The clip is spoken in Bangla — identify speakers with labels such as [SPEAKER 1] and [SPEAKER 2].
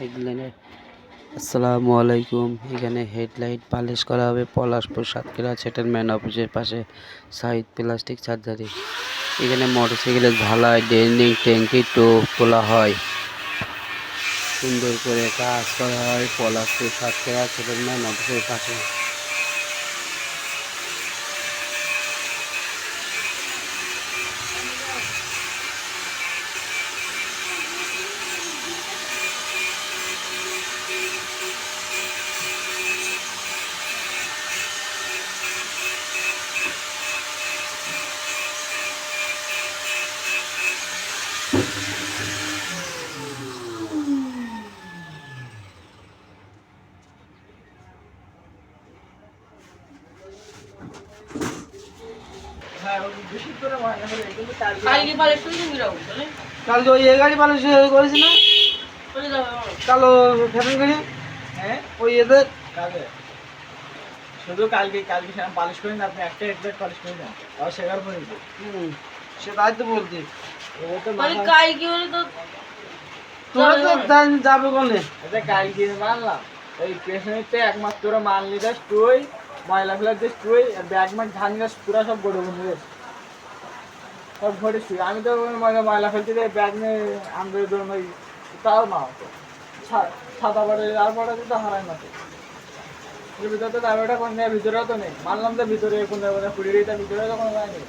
[SPEAKER 1] হেডলাইনের আসসালামু আলাইকুম। এখানে হেডলাইট পালিশ করা হবে পলাশপুর সাতক্ষীরা সেটেলমেন্ট অফিসের পাশে সাইড প্লাস্টিক সার্জারি এখানে মোটরসাইকেলের ঢালাই ড্রেনিং ট্যাঙ্কি টো তোলা হয়। সুন্দর করে কাজ করা হয় পলাশপুর সাতক্ষীরা সেটেলমেন্ট অফিসের পাশে।
[SPEAKER 2] কালকে পালিশ করে তুমি যাও চলে
[SPEAKER 3] কালকে ওই এ গাড়ি পালিশ করেছি না?
[SPEAKER 2] চলে যাবে আমার।
[SPEAKER 3] কালো ফ্যাশন গাড়ি
[SPEAKER 4] হ্যাঁ
[SPEAKER 3] ওই এদের?
[SPEAKER 4] কালকে। শুধু কালকে কালকে সেরকম পালিশ করি না আপনি একটা এক্সাক্ট পালিশ করি না। আর শেখার পরে
[SPEAKER 3] সে তাই তো বলছি।
[SPEAKER 4] তো
[SPEAKER 3] তোরা যাবে কোনে
[SPEAKER 4] আচ্ছা কালকে মানলাম। এই একমাত্র মাল নিতে তুই ময়লা ফেলার যে তুই ব্যাগ ম্যাগ ধান গাছ পুরা সব গড়ে বন্ধু সব ঘরে শুয়ে। আমি তো ময়লা ময়লা ফেলতে যে ব্যাগ নিয়ে আমাদের মারি তাও না ছা- ছাতা পড়ে, আর পড়ে তো হারাই এর ভিতরে তো তারপরে কোন ভিতরেও তো নেই। মানলাম তো ভিতরে কোন কুড়ি তার ভিতরে তো কোনো নেই।